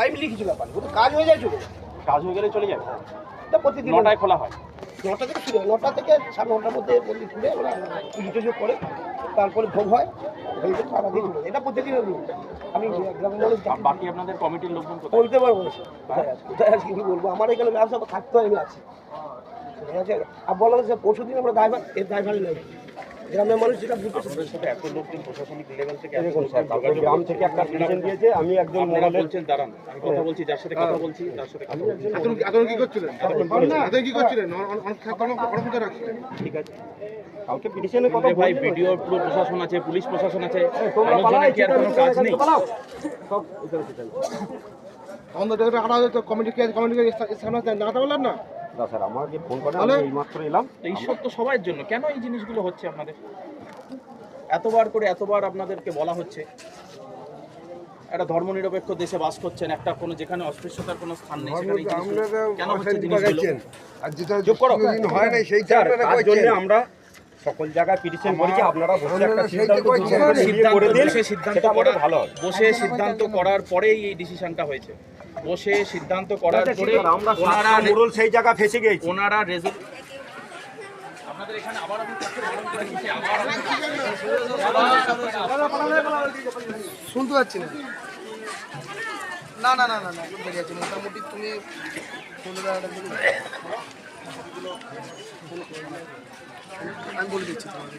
Timely কিছু ব্যাপার কিন্তু কাজ হয়ে যায় চলে কাজ হয়ে গেলে চলে যাবে। এটা প্রতিদিন নটায় খোলা হয়। নটা থেকে শুরু হয় নটা থেকে সাড়ে নটার মধ্যে মন্দির খুলে ওরা পুজো টুজো করে তারপরে ভোগ হয় থেকে সারাদিন এটা প্রতিদিনের রুল আমি গ্রামের মানুষ বাকি আপনাদের কমিটির লোকজন বলতে পারব না। কোথায় আছে কোথায় আছে কি বলব? আমার এখানে ব্যবসা থাকতে হয় আমি আছি। ঠিক আছে? আর বলা হচ্ছে পরশু দিন আমরা ড্রাইভার এর ড্রাইভারই নেই। গ্রামের মানুষ যেটা বুঝতে সাথে এত লোকজন প্রশাসনিক লেভেল থেকে দেখুন স্যার তারপরে গ্রাম থেকে একটা পিটিশন দিয়েছে আমি একজন মোবাইলের বলছেন দাঁড়ান আমি কথা বলছি যার সাথে কথা বলছি তার সাথে কথা বলছি। এতক্ষণ এতক্ষণ কি করছিলেন? এতক্ষণ কি করছিলেন? অন- অন- অন- অনক্ষত রাখছিলেন। ঠিক আছে। কালকে পিটিশনের কথা ভাই। ভিডিও পুরো প্রশাসন আছে পুলিশ প্রশাসন আছে তোমরা মানুষজনের পালাও, কি আর কোনো কাজ নেই। সব এখানে সেটাই। আমাদের দেখে আড়া তো কমিটি কে কমিটি কে সামনে দাঁড়াতে পারলেন না? না স্যার আমাকে ফোন করে তাহলে? আমি এইমাত্র এলাম। তো ঈশ্বর তো সবার জন্য কেন এই জিনিসগুলো হচ্ছে আপনাদের? এতবার করে এতবার আপনাদেরকে বলা হচ্ছে একটা ধর্মনিরপেক্ষ দেশে বাস করছেন একটা কোনো যেখানে অস্পৃশ্যতার কোনো স্থান নেই সেখানে কেন হচ্ছে জিনিসগুলো? আর যেটা চুপ করো। হয় নাই সেইটা স্যার আপনারা তার জন্য আমরা সকল জায়গায় পিটিশন করেছি আপনারা বসে একটা সিদ্ধান্ত করে দিন বসে সিদ্ধান্ত করা ভালো বসে সিদ্ধান্ত করার পরেই এই ডিসিশনটা হয়েছে। বসে সিদ্ধান্ত করার আচ্ছা, পরে আমরা ওনারা মোড়ল সেই জায়গা ফেসে গেছি ওনারা রেজল আপনাদের এখানে আবার আমি শুনতে পাচ্ছি না। না না না না না বেরিয়ে আছে মোটামুটি তুমি টাকাটা দিলে আমি বলে দিচ্ছি তোমাকে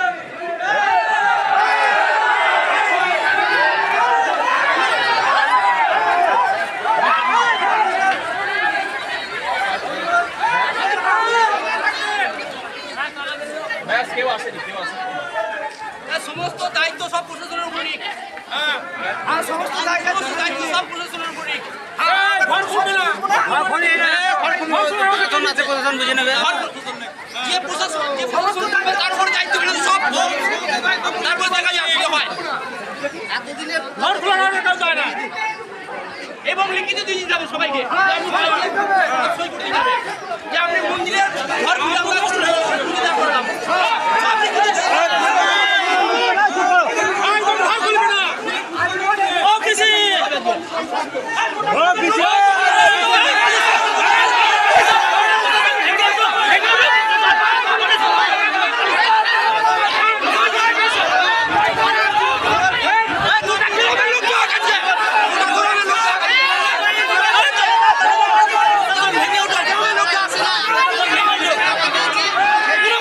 ব্যাস কেউ আসেনি কেউ আসেনি সমস্ত দায়িত্ব সব প্রশাসনের উপরই হ্যাঁ আর সমস্ত দায়িত্ব দায়িত্ব সব প্রশাসনের উপরই হ্যাঁ ঘর শুনবে না ঘর শুনবে না প্রশাসন আছে প্রশাসন বুঝে নেবে যে প্রশাসন যে প্রশাসন থাকবে তার উপরে দায়িত্বগুলো সব তারপর দেখা যাবে কি হয় ঘর খোলা না কেউ যায় না। এবং লিখিত দিয়ে যাবে সবাইকে? সই করে দিতে হবে যে আপনি মন্দিরের ঘর খুলে আমরা সুবিধা করলাম সব লিখিত দিয়ে একদম ঘর খুলবে না ও কৃষি ও কৃষি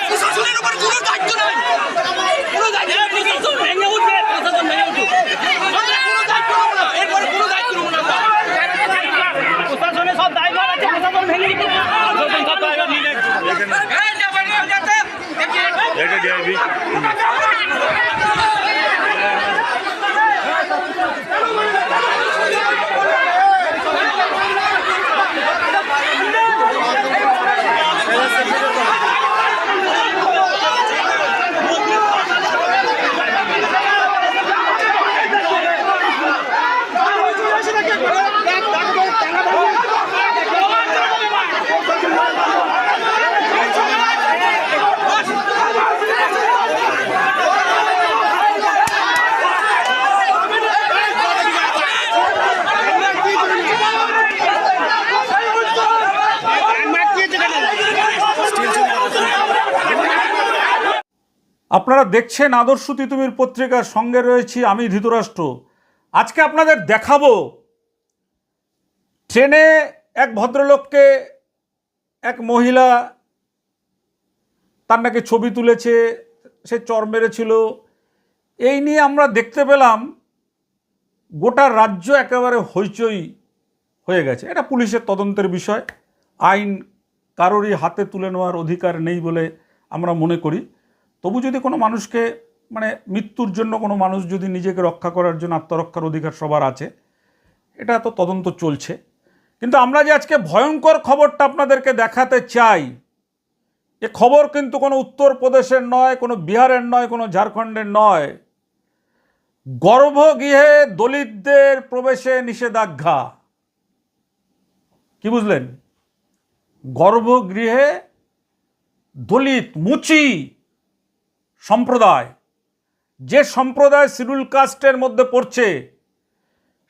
প্রশাসনের উপর কোনো দায়িত্ব নাই কোনো দায়িত্ব নেই। প্রশাসন ভেঙে উঠবে প্রশাসন ভেঙে উঠবে আমরা কোনো দায়িত্ব নেব না এরপরে কোনো দায়িত্ব নেব না প্রশাসনের সব দায়ভার আছে প্রশাসন ভেঙে দিতে প্রশাসন সব দায়ভার নিয়ে নেবে এই যে ভেঙে যাচ্ছে আপনারা দেখছেন আদর্শ তিতুমির পত্রিকার সঙ্গে রয়েছি আমি ধৃতরাষ্ট্র। আজকে আপনাদের দেখাবো ট্রেনে এক ভদ্রলোককে এক মহিলা, তার নাকি ছবি তুলেছে, সে চর মেরেছিল। এই নিয়ে আমরা দেখতে পেলাম গোটা রাজ্য একেবারে হইচই হয়ে গেছে। এটা পুলিশের তদন্তের বিষয়। আইন কারোরই হাতে তুলে নেওয়ার অধিকার নেই বলে আমরা মনে করি। তবু যদি কোনো মানুষকে মানে মৃত্যুর জন্য কোনো মানুষ যদি নিজেকে রক্ষা করার জন্য আত্মরক্ষার অধিকার সবার আছে, এটা তো তদন্ত চলছে। কিন্তু আমরা যে আজকে ভয়ঙ্কর খবরটা আপনাদেরকে দেখাতে চাই, এ খবর কিন্তু কোনো উত্তরপ্রদেশের নয়, কোনো বিহারের নয়, কোনো ঝাড়খণ্ডের নয়। গর্ভগৃহে দলিতদের প্রবেশে নিষেধাজ্ঞা। কি বুঝলেন? গর্ভগৃহে দলিত, মুচি। সম্প্রদায়, যে সম্প্রদায় শিডিউল কাস্টের মধ্যে পড়ছে,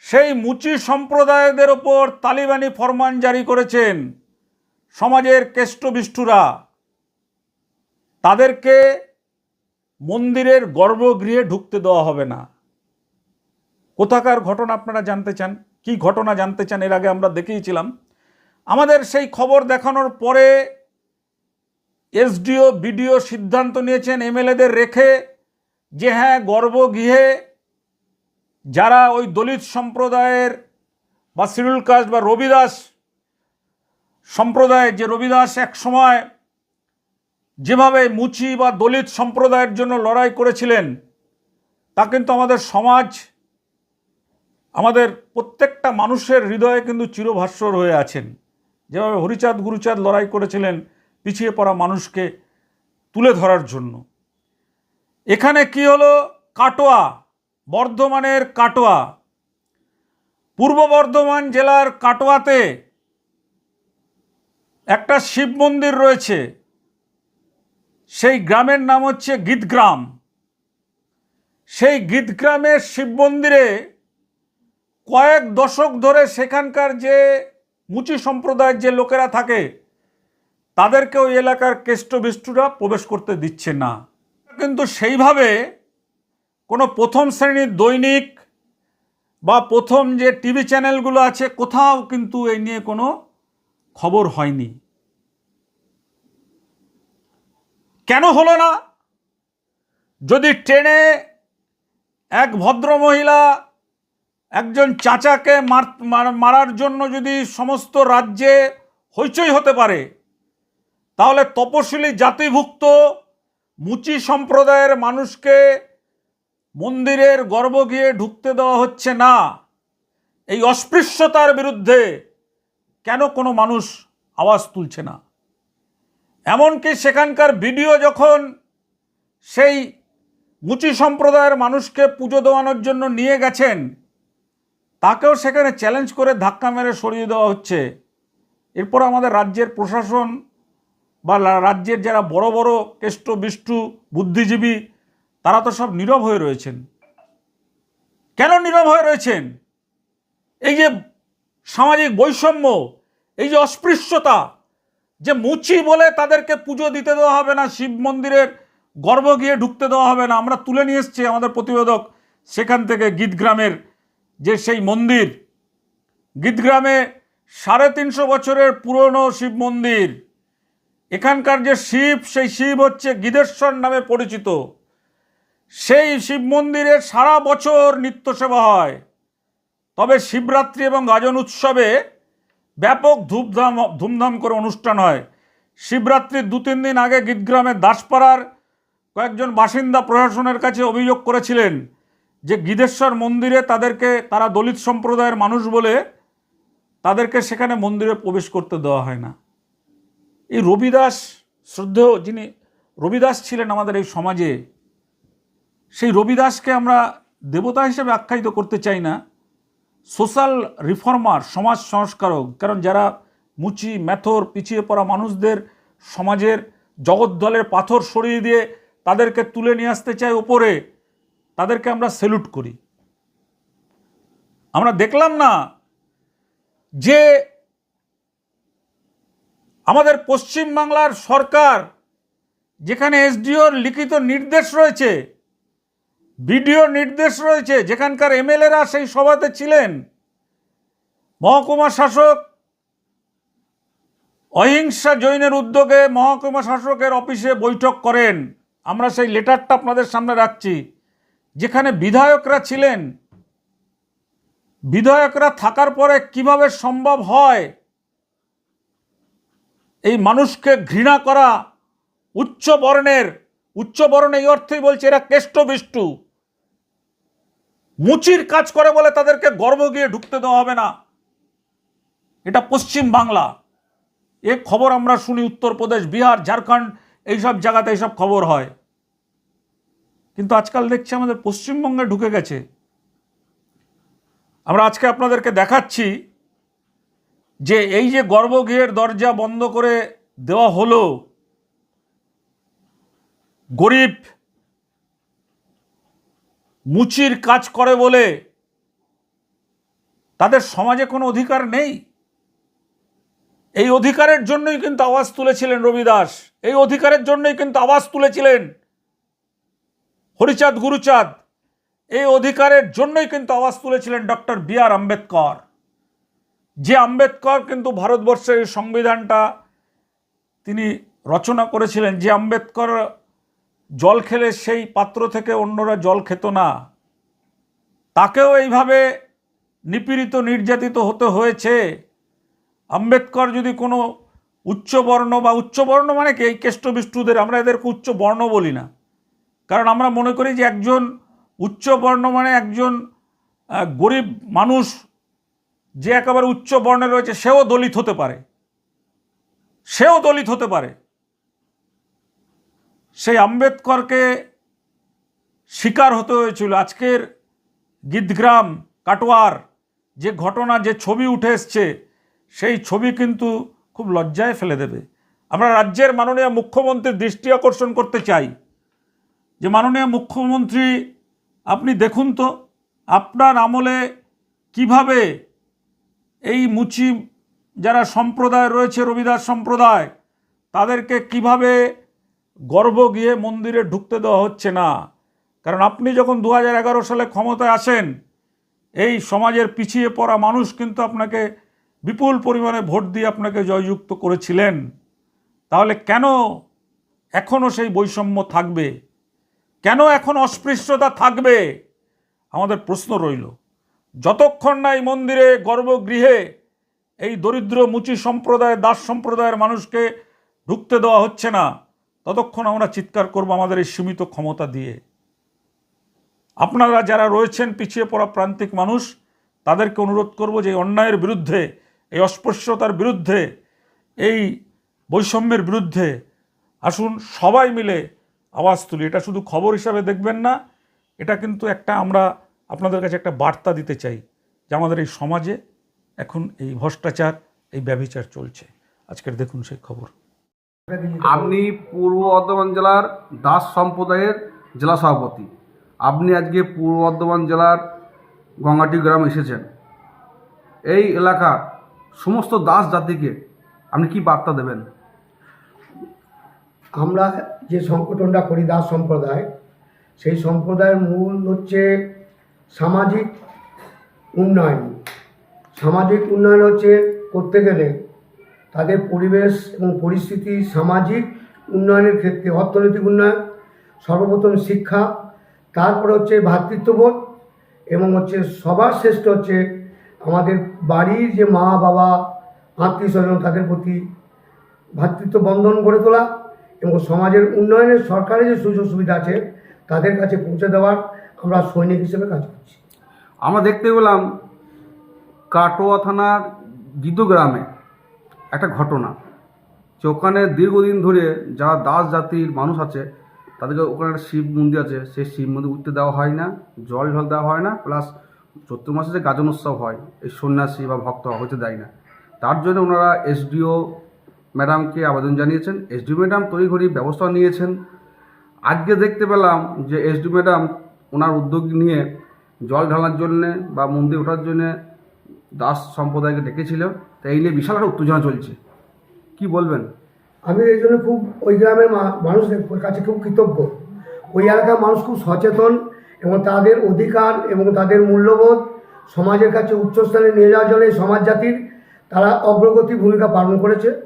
সেই মুচি সম্প্রদায়দের ওপর তালিবানি ফরমান জারি করেছেন সমাজের কেষ্টবিষ্টুরা তাদেরকে মন্দিরের গর্ভগৃহে ঢুকতে দেওয়া হবে না। কোথাকার ঘটনা আপনারা জানতে চান? কি ঘটনা জানতে চান? এর আগে আমরা দেখিয়েছিলাম আমাদের সেই খবর দেখানোর পরে এসডিও, বিডিও সিদ্ধান্ত নিয়েছেন এমএলএদের রেখে যে হ্যাঁ গর্ভগৃহে যারা ওই দলিত সম্প্রদায়ের বা শিডিউল কাস্ট বা রবিদাস সম্প্রদায়, যে রবিদাস এক সময় যেভাবে মুচি বা দলিত সম্প্রদায়ের জন্য লড়াই করেছিলেন, তা কিন্তু আমাদের সমাজ, আমাদের প্রত্যেকটা মানুষের হৃদয়ে কিন্তু চিরভাস্বর হয়ে আছেন। যেভাবে হরিচাঁদ, গুরুচাঁদ লড়াই করেছিলেন পিছিয়ে পড়া মানুষকে তুলে ধরার জন্য। এখানে কি হলো? কাটোয়া, বর্ধমানের কাটোয়া। পূর্ব বর্ধমান জেলার কাটোয়াতে একটা শিব মন্দির রয়েছে। সেই গ্রামের নাম হচ্ছে গীতগ্রাম। সেই গীতগ্রামের শিব মন্দিরে কয়েক দশক ধরে সেখানকার যে মুচি সম্প্রদায়ের যে লোকেরা থাকে তাদেরকে ওই এলাকার কেষ্টবিষ্টুরা প্রবেশ করতে দিচ্ছে না। কিন্তু সেইভাবে কোনো প্রথম শ্রেণির দৈনিক বা প্রথম যে টিভি চ্যানেলগুলো আছে, কোথাও কিন্তু এই নিয়ে কোনো খবর হয়নি। কেন হলো না? যদি ট্রেনে এক ভদ্রমহিলা একজন চাচাকে মার, মার- মারার জন্য যদি সমস্ত রাজ্যে হইচই হতে পারে তাহলে তপশিলি জাতিভুক্ত মুচি সম্প্রদায়ের মানুষকে মন্দিরের গর্ব গিয়ে ঢুকতে দেওয়া হচ্ছে না। এই অস্পৃশ্যতার বিরুদ্ধে কেন কোনো মানুষ আওয়াজ তুলছে না? এমনকি সেখানকার ভিডিও যখন সেই মুচি সম্প্রদায়ের মানুষকে পুজো দেওয়ানোর জন্য নিয়ে গেছেন, তাকেও সেখানে চ্যালেঞ্জ করে ধাক্কা মেরে সরিয়ে দেওয়া হচ্ছে। এরপর আমাদের রাজ্যের প্রশাসন বা রাজ্যের যারা বড় বড় কেষ্ট বিষ্টু বুদ্ধিজীবী, তারা তো সব নীরব হয়ে রয়েছেন। কেন নীরব হয়ে রয়েছেন? এই যে সামাজিক বৈষম্য, এই যে অস্পৃশ্যতা, যে মুচি বলে তাদেরকে পুজো দিতে দেওয়া হবে না, শিব মন্দিরের গর্ভ গিয়ে ঢুকতে দেওয়া হবে না, আমরা তুলে নিয়ে এসছি আমাদের প্রতিবেদক সেখান থেকে গীতগ্রামের যে সেই মন্দির। গীতগ্রামে সাড়ে তিনশো বছরের পুরনো শিব মন্দির। এখানকার যে শিব, সেই শিব হচ্ছে গীদেশ্বর নামে পরিচিত। সেই শিব মন্দিরে সারা বছর নিত্য সেবা হয়। তবে শিবরাত্রি এবং গাজন উৎসবে ব্যাপক ধূপধাম ধুমধাম করে অনুষ্ঠান হয়। শিবরাত্রির দু তিন দিন আগে গীতগ্রামের দাসপাড়ার কয়েকজন বাসিন্দা প্রশাসনের কাছে অভিযোগ করেছিলেন যে গীদেশ্বর মন্দিরে তাদেরকে, তারা দলিত সম্প্রদায়ের মানুষ বলে তাদেরকে সেখানে মন্দিরে প্রবেশ করতে দেওয়া হয় না। এই রবিদাস, শ্রদ্ধেয় যিনি রবিদাস ছিলেন আমাদের এই সমাজে, সেই রবিদাসকে আমরা দেবতা হিসেবে আখ্যায়িত করতে চাই না। সোশ্যাল রিফর্মার, সমাজ সংস্কারক, কারণ যারা মুচি, ম্যাথর, পিছিয়ে পড়া মানুষদের সমাজের জগদ্দলের পাথর সরিয়ে দিয়ে তাদেরকে তুলে নিয়ে আসতে চায় ওপরে, তাদেরকে আমরা সেলুট করি। আমরা দেখলাম না যে আমাদের পশ্চিমবাংলার সরকার, যেখানে এসডিওর লিখিত নির্দেশ রয়েছে বিডিও নির্দেশ রয়েছে, যেখানকার এমএলএরা সেই সভাতে ছিলেন, মহকুমা শাসক অহিংসা জৈনের উদ্যোগে মহকুমা শাসকের অফিসে বৈঠক করেন। আমরা সেই লেটারটা আপনাদের সামনে রাখছি, যেখানে বিধায়করা ছিলেন। বিধায়করা থাকার পরে কীভাবে সম্ভব হয় এই মানুষকে ঘৃণা করা উচ্চ বর্ণের উচ্চবর্ণ এই অর্থেই বলছে এরা কেষ্ট বিষ্টু মুচির কাজ করে বলে তাদেরকে গর্ব গিয়ে ঢুকতে দেওয়া হবে না। এটা পশ্চিম বাংলা। এ খবর আমরা শুনি উত্তরপ্রদেশ, বিহার, ঝাড়খণ্ড, এইসব জায়গাতে এইসব খবর হয়। কিন্তু আজকাল দেখছি আমাদের পশ্চিমবঙ্গে ঢুকে গেছে। আমরা আজকে আপনাদেরকে দেখাচ্ছি যে এই যে গর্ভগৃহের দরজা বন্ধ করে দেওয়া হলো, গরিব মুচির কাজ করে বলে তাদের সমাজে কোনো অধিকার নেই? এই অধিকারের জন্যই কিন্তু আওয়াজ তুলেছিলেন রবিদাস। এই অধিকারের জন্যই কিন্তু আওয়াজ তুলেছিলেন হরিচাঁদ গুরুচাঁদ। এই অধিকারের জন্যই কিন্তু আওয়াজ তুলেছিলেন ডক্টর বি আর আম্বেদকর। যে আম্বেদকর কিন্তু ভারতবর্ষের সংবিধানটা তিনি রচনা করেছিলেন, যে আম্বেদকর জল খেলে সেই পাত্র থেকে অন্যরা জল খেত না, তাকেও এইভাবে নিপীড়িত, নির্যাতিত হতে হয়েছে। আম্বেদকর যদি কোনো উচ্চবর্ণ বা উচ্চবর্ণ মানে কি? এই কেষ্টবিষ্টুদের, আমরা এদেরকে উচ্চ বর্ণ বলি না। কারণ আমরা মনে করি যে একজন উচ্চবর্ণ মানে একজন গরিব মানুষ যে একেবারে উচ্চ বর্ণে রয়েছে, সেও দলিত হতে পারে। সেও দলিত হতে পারে। সেই আম্বেদকরকে শিকার হতে হয়েছিল। আজকের গিদগ্রাম, কাটোয়ার যে ঘটনা, যে ছবি উঠে এসছে, সেই ছবি কিন্তু খুব লজ্জায় ফেলে দেবে। আমরা রাজ্যের মাননীয় মুখ্যমন্ত্রীর দৃষ্টি আকর্ষণ করতে চাই। যে মাননীয় মুখ্যমন্ত্রী, আপনি দেখুন তো, আপনার আমলে কীভাবে এই মুচি যারা সম্প্রদায় রয়েছে, রবিদাস সম্প্রদায়, তাদেরকে কীভাবে গর্ব গিয়ে মন্দিরে ঢুকতে দেওয়া হচ্ছে না? কারণ আপনি যখন দু হাজার এগারো সালে ক্ষমতায় আসেন, এই সমাজের পিছিয়ে পড়া মানুষ কিন্তু আপনাকে বিপুল পরিমাণে ভোট দিয়ে আপনাকে জয়যুক্ত করেছিলেন। তাহলে কেন এখনও সেই বৈষম্য থাকবে? কেন এখন অস্পৃশ্যতা থাকবে? আমাদের প্রশ্ন রইল। যতক্ষণ না এই মন্দিরে গর্ভগৃহে এই দরিদ্র মুচি সম্প্রদায়, দাস সম্প্রদায়ের মানুষকে ঢুকতে দেওয়া হচ্ছে না, ততক্ষণ আমরা চিৎকার করব আমাদের এই সীমিত ক্ষমতা দিয়ে। আপনারা যারা রয়েছেন, পিছিয়ে পড়া প্রান্তিক মানুষ, তাদেরকে অনুরোধ করব যে অন্যায়ের বিরুদ্ধে, এই অস্পৃশ্যতার বিরুদ্ধে, এই বৈষম্যের বিরুদ্ধে আসুন সবাই মিলে আওয়াজ তুলি। এটা শুধু খবর হিসাবে দেখবেন না, এটা কিন্তু একটা আমরা আপনাদের কাছে একটা বার্তা দিতে চাই যে আমাদের এই সমাজে এখন এই ভ্রষ্টাচার এই ব্যভিচার চলছে। আজকের দেখুন সেই খবর। আপনি পূর্ব বর্ধমান জেলার দাস সম্প্রদায়ের জেলা সভাপতি। আপনি আজকে পূর্ব বর্ধমান জেলার গঙ্গাটি গ্রাম এসেছেন। এই এলাকার সমস্ত দাস জাতিকে আপনি কি বার্তা দেবেন? আমরা যে সংগঠনটা করি দাস সম্প্রদায় সেই সম্প্রদায়ের মূল হচ্ছে সামাজিক উন্নয়ন। সামাজিক উন্নয়ন হচ্ছে করতে গেলে তাদের পরিবেশ এবং পরিস্থিতি সামাজিক উন্নয়নের ক্ষেত্রে, অর্থনৈতিক উন্নয়ন, সর্বপ্রথম শিক্ষা, তারপরে হচ্ছে ভ্রাতৃত্ববোধ এবং হচ্ছে সবার শ্রেষ্ঠ হচ্ছে আমাদের বাড়ির যে মা, বাবা, আত্মীয় স্বজন, তাদের প্রতি ভ্রাতৃত্ব বন্ধন গড়ে তোলা এবং সমাজের উন্নয়নে সরকারের যে সুযোগ সুবিধা আছে, তাদের কাছে পৌঁছে দেওয়ার আমরা সৈনিক হিসেবে কাজ করছি। আমরা দেখতে পেলাম কাটোয়া থানার গীত গ্রামে একটা ঘটনা। যে ওখানে দীর্ঘদিন ধরে যারা দাস জাতির মানুষ আছে, তাদেরকে ওখানে একটা শিব মন্দির আছে। সেই শিব মন্দির উঠতে দেওয়া হয় না, জল ঢল দেওয়া হয় না, প্লাস চৈত্র মাসে যে গাজন উৎসব হয়, এই সন্ন্যাসী বা ভক্ত হতে দেয় না। তার জন্য ওনারা এসডিও ম্যাডামকে আবেদন জানিয়েছেন। এসডিও ম্যাডাম তৈরি তড়িঘড়ি ব্যবস্থা নিয়েছেন। আজকে দেখতে পেলাম যে এসডিও ম্যাডাম ওনার উদ্যোগ নিয়ে জল ঢালার জন্যে বা মন্দির ওঠার জন্যে দাস সম্প্রদায়কে ডেকেছিল। তো এই নিয়ে বিশাল একটা উত্তেজনা চলছে। কি বলবেন? আমি এই জন্য খুব ওই গ্রামের মা- মানুষদের কাছে খুব কৃতজ্ঞ। ওই এলাকার মানুষ খুব সচেতন এবং তাদের অধিকার এবং তাদের মূল্যবোধ সমাজের কাছে উচ্চস্থানে নিয়ে যাওয়ার জন্য সমাজ জাতির তারা অগ্রগতি ভূমিকা পালন করেছে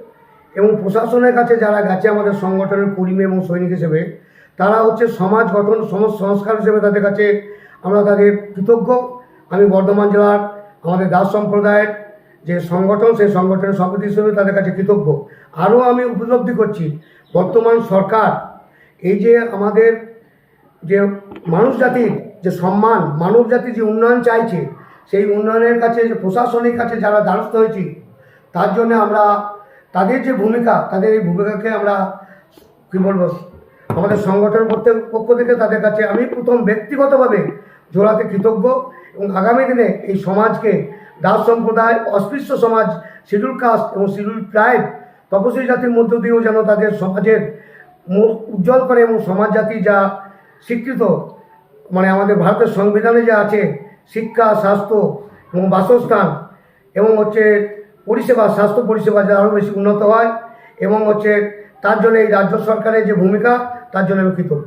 এবং প্রশাসনের কাছে যারা গেছে আমাদের সংগঠনের কর্মী এবং সৈনিক হিসেবে তারা হচ্ছে সমাজ গঠন সমাজ সংস্কার হিসেবে তাদের কাছে আমরা তাদের কৃতজ্ঞ। আমি বর্ধমান জেলার আমাদের দাস সম্প্রদায়ের যে সংগঠন, সেই সংগঠনের সভাপতি হিসেবে তাদের কাছে কৃতজ্ঞ। আরও আমি উপলব্ধি করছি, বর্তমান সরকার, এই যে আমাদের যে মানুষ জাতির যে সম্মান, মানব জাতির যে উন্নয়ন চাইছে, সেই উন্নয়নের কাছে, যে প্রশাসনের কাছে যারা দ্বারস্থ হয়েছি, তার জন্য আমরা তাদের যে ভূমিকা, তাদের এই ভূমিকাকে আমরা, কী বলব আমাদের সংগঠন পক্ষ থেকে তাদের কাছে আমি প্রথম ব্যক্তিগতভাবে জোড়াতে কৃতজ্ঞ এবং আগামী দিনে এই সমাজকে দাস সম্প্রদায়, অস্পৃশ্য সমাজ, শিডিউল কাস্ট এবং শিডিউল ট্রাইব, তপশিলি জাতির মধ্য দিয়েও যেন তাদের সমাজের উজ্জ্বল করে এবং সমাজ জাতি যা স্বীকৃত মানে আমাদের ভারতের সংবিধানে যা আছে, শিক্ষা, স্বাস্থ্য এবং বাসস্থান এবং হচ্ছে পরিষেবা, স্বাস্থ্য পরিষেবা যা আরও বেশি উন্নত হয় এবং হচ্ছে তার জন্য এই রাজ্য সরকারের যে ভূমিকা তার জন্য আমি কৃতজ্ঞ।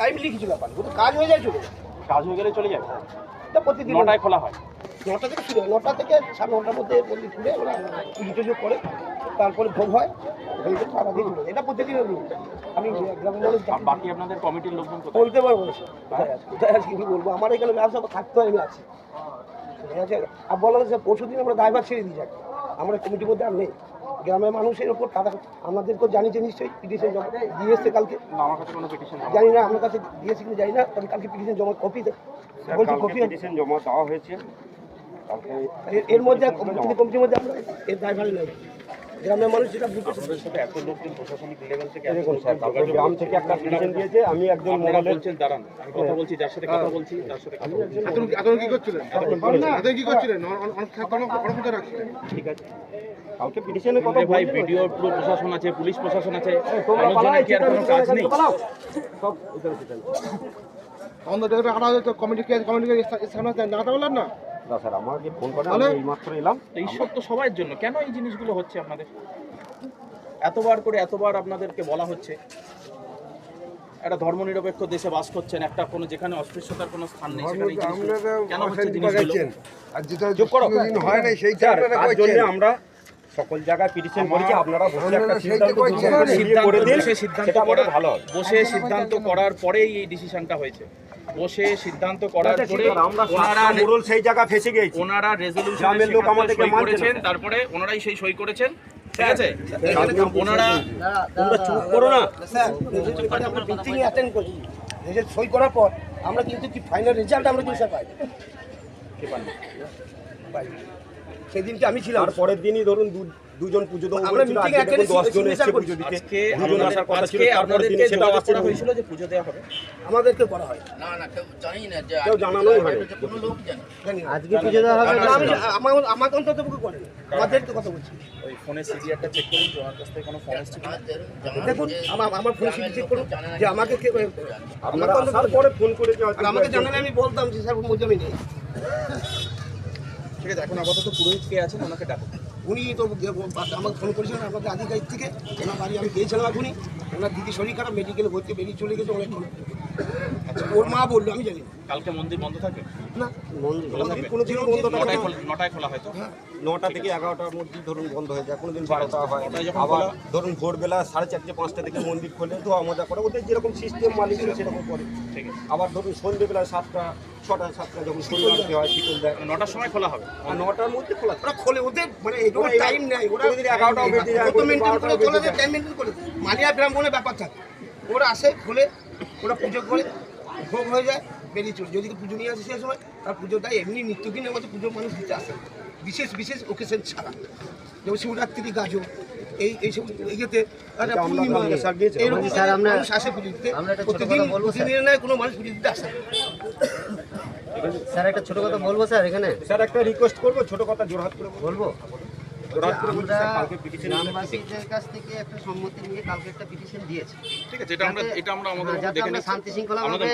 টাইম লিখেছিল ব্যাপার কিন্তু কাজ হয়ে যায় চলে যায়। কাজ হয়ে গেলে চলে যাবে। প্রতিদিন নটায় খোলা হয়। নটা থেকে শুরু হয়। নটা থেকে সাড়ে নটার মধ্যে পল্লী খুলে ওরা পুজো করে তারপরে ভোগ হয় ভোগ সারাদিন। এটা প্রতিদিনের রুল আমি গ্রামের মানুষ। বাকি আপনাদের কমিটির লোকজন বলতে পারব না। কোথায় আছে কি বলব? আমার এখানে ব্যবসা থাকতে হয় আমি আছি। ঠিক আছে? আর স্যার পরশু দিন আমরা ড্রাইভার ছেড়ে দিই যাকে আমরা কমিটির মধ্যে আর নেই। গ্রামের মানুষের ওপর তারা আমাদেরকেও জানিয়েছে নিশ্চয়ই পিটিশন জমা দিয়ে এসছে কালকে। আমার কাছে কোনো পিটিশন জানি না আমার কাছে দিয়েছে কিন্তু জানি না তবে কালকে পিটিশন জমা কপি বলছি কপি পিটিশন জমা দেওয়া হয়েছে। এর- মধ্যে কমিটি কমিটির মধ্যে আমরা এর ড্রাইভারই নেই গ্রামের মানুষ যেটা আপনাদের সাথে এত লোকজন প্রশাসনিক লেভেল থেকে দেখুন স্যার তারপরে গ্রাম থেকে একটা পিটিশন দিয়েছে আমি একজন আপনারা বলছেন দাঁড়ান আমি কথা বলছি যার সাথে কথা বলছি তার সাথে কথা বলছি। এখন এখন কি করছিলেন? এখন কি করছিলেন? অনেক রাখছিলেন ঠিক আছে। কালকে পিটিশনের কথা ভাই। ভিডিও পুরো প্রশাসন আছে পুলিশ প্রশাসন আছে। মানুষজনের কি আর কোনো কাজ নেই? সব। আমাদের আনা কমিটি কমিটি না? না স্যার আমাকে ফোন করে আমি এইমাত্র এলাম। ঈশ্বর তো সবার জন্য কেন এই জিনিসগুলো হচ্ছে আপনাদের? এতবার করে এতবার আপনাদেরকে বলা হচ্ছে একটা ধর্মনিরপেক্ষ দেশে বাস করছেন একটা কোনো যেখানে অস্পৃশ্যতার কোনো স্থান নেই সেখানে এই জিনিসগুলো কেন হচ্ছে জিনিসগুলো? চুপ করো। স্যার তার জন্য আমরা সকল জায়গায় পিটিশন করেছি আপনারা বসে একটা সিদ্ধান্ত করে দিন বসে সিদ্ধান্ত করা ভালো বসে সিদ্ধান্ত করার পরেই এই ডিসিশনটা হয়েছে। বসে সিদ্ধান্ত করার আচ্ছা, পরে আমরা ওনারা মোড়ল সেই জায়গা ফেসে গেছি ওনারা রেজলিউশন লোক আমাদেরকে। করেছেন তারপরে ওনারাই সেই সই করেছেন। ঠিক আছে? ওনারা তোমরা চুপ করো না। আমরা মিটিং অ্যাটেন্ড করি রেজাল্ট সই করার পর আমরা কিন্তু কি ফাইনাল রেজাল্ট আমরা কিন্তু পাই পাই। সেদিনকে আমি ছিলাম। আর পরের দিনই ধরুন দু- দুজন পুজো দেবো আমরা meeting আজকে দেখুন দশ জন signature এসছে। পুজো দিতে। আজকে দুজন আসার কথা ছিল আজকে তারপরের দিন সেটা আসছে করা হয়েছিল যে পুজো দেওয়া হবে। আমাদেরকে করা হয়। না না কেউ জানি না যে কেউ জানানোই হয়নি। কোনো লোক জানে আজকে পুজো দেওয়া হবে আমি আমার আমাকে অন্তত পক্ষে করে না আমাদেরকে কথা বলছি। ওই ফোনের সিডিআরটা চেক করুন যে ওনার কাছ থেকে কোনো ফোন কিনা। দেখুন আমার আমার ফোন সিটি চেক করুন যে আমাকে কে আপনারা আসার পরে ফোন করেছে হয়তো আর আমাকে। জানালে আমি বলতাম যে স্যার মধ্যে নেই। ঠিক আছে এখন আপাতত পুরোহিত কে আছেন ওনাকে ডাকুন উনি তো আমাকে ফোন করেছিলেন আপনাদের আধিকারিক থেকে ওনার বাড়ি আমি গিয়েছিলাম এখনই। ওনার দিদি শরীর খারাপ মেডিকেলে ভর্তি বেরিয়ে চলে গেছে অনেকক্ষণ। ওর মা বলল আমি জানি কালকে মন্দির বন্ধ থাকে? না কোনোদিনও বন্ধ থাকে? নটায় খোলা- নটায় খোলা হয় তো? নটা থেকে এগারোটার মধ্যে ধরুন বন্ধ হয়ে যায় কোনোদিন বারোটা। হয়। আবার ধরুন ভোরবেলা সাড়ে চারটে পাঁচটা থেকে মন্দির খোলে ধোয়া মজা করে ওদের যেরকম সিস্টেম মালিকরা সেরকম করে। ঠিক আছে। আবার ধরুন সন্ধ্যেবেলা সাতটা ছটা সাতটা যখন সন্ধ্যা হয় শীতল দেয়। নটার সময় খোলা হবে? আর নটার মধ্যে খোলা ওরা খোলে ওদের মানে এগুলো টাইম নেই। ওরা কোনোদিন এগারোটাও কত মেনটেন করে চলে যায়। টাইম মেনটেন করে মালিয়া ব্রাহ্মণের ব্যাপার থাকে। ওরা আসে খোলে ওরা পুজো করে ভোগ হয়ে যায় বেরিয়ে চলে যদি পুজো নিয়ে আসে সেই সময় তার পুজোটা এমনি নিত্যদিনের মতো পুজো মানুষ দিতে আসে। বিশেষ বিশেষ ওকেশন ছাড়া। যেমন শিবরাত্রি গাজো এই এইসব ইয়েতে আমাদের আমরা- মানুষ আসে পুজো দিতে। আমরা একটা ছোট প্রতিদিন কথা বলব, স্যার? প্রতিদিনের নয় কোনো মানুষ পুজো দিতে আসে স্যার একটা ছোট কথা বলব স্যার এখানে? স্যার একটা রিকোয়েস্ট করব ছোট কথা জোরহাত করে বলব। আমরা গ্রামবাসীদের কাছ থেকে একটা সম্মতি নিয়ে কালকে একটা পিটিশন দিয়েছি ঠিক আছে এটা আমরা এটা আমরা আমাদের হ্যাঁ। শান্তি শৃঙ্খলা আমাদের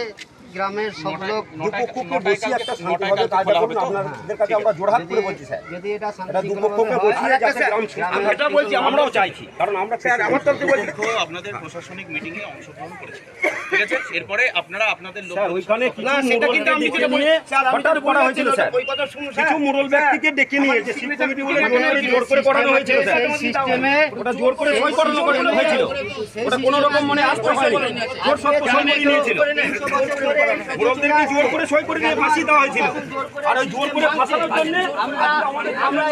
গ্রামের সব লোক দুপক্ষকে বসিয়ে একটা শান্তিভাবে কাজটা করুন তো? আপনাদের কাছে আমরা জোরহাত করে বলছি স্যার। যদি এটা শান্তি দুপক্ষকে বসিয়ে যাতে গ্রাম এটা বলছি আমরাও চাইছি। কারণ আমরা স্যার আমার তরফ থেকে বলছি আপনাদের প্রশাসনিক মিটিং এ অংশগ্রহণ করেছে ঠিক আছে? এরপরে আপনারা আপনাদের লোক স্যার ওইখানে কিছু না সেটা কিন্তু আমি যেটা বলি স্যার আমি করা হয়েছিল স্যার। ওই কথা শুনুন কিছু মুরল ব্যক্তিকে ডেকে নিয়ে যে শিব কমিটি বলে জোর করে করানো হয়েছিল স্যার। সিস্টেমে ওটা জোর করে সই করানো হয়েছিল। ওটা কোনো রকম মনে আসতে হয়নি। জোর সত্য সই করে নিয়েছিল মুরলদেরকে জোর করে সই করে নিয়ে ফাঁসি দেওয়া হয়েছিল আর ওই জোর করে ফাঁসানোর জন্য আমরা আমরা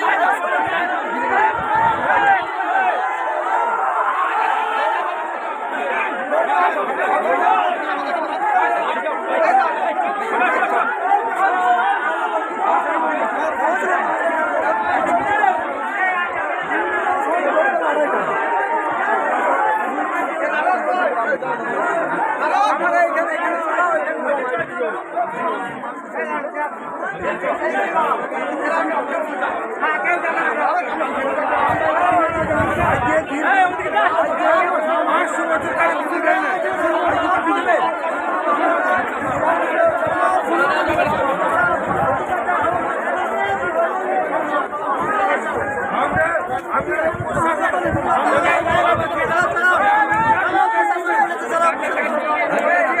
Yeah. আমরা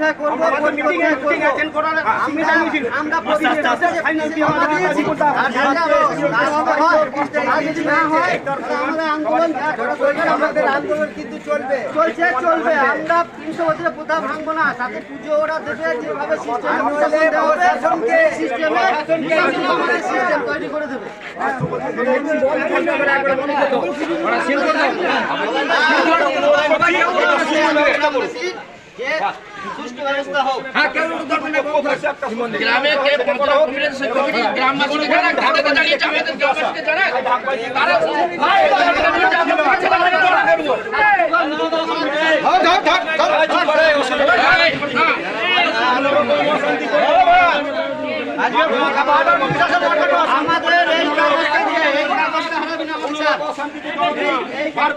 হয়, হয়। আমরা আমরা প্রতিদিন রাতে দিয়েছি। আর যদি না হয়, আমরা আন্দোলন আমাদের আন্দোলন কিন্তু চলবে চলছে চলবে আমরা তিনশো বছরের প্রথা ভাঙবো না তাতে পুজো ওরা দেবে যেভাবে সিস্টেমে সিস্টেমে সিস্টেম তৈরি করে দেবে সুষ্ঠু ব্যবস্থা হোক গ্রামে কে পঞ্চায়েত কমিটির কমিটি গ্রামবাসীকে জানাক ঢাকাতে দাঁড়িয়েছে আমাদের গ্রামবাসীকে জানাক তারা ভাই আমাদের এই কাগজটা দিয়ে এই কাগজটা হারাবি না বলছে এই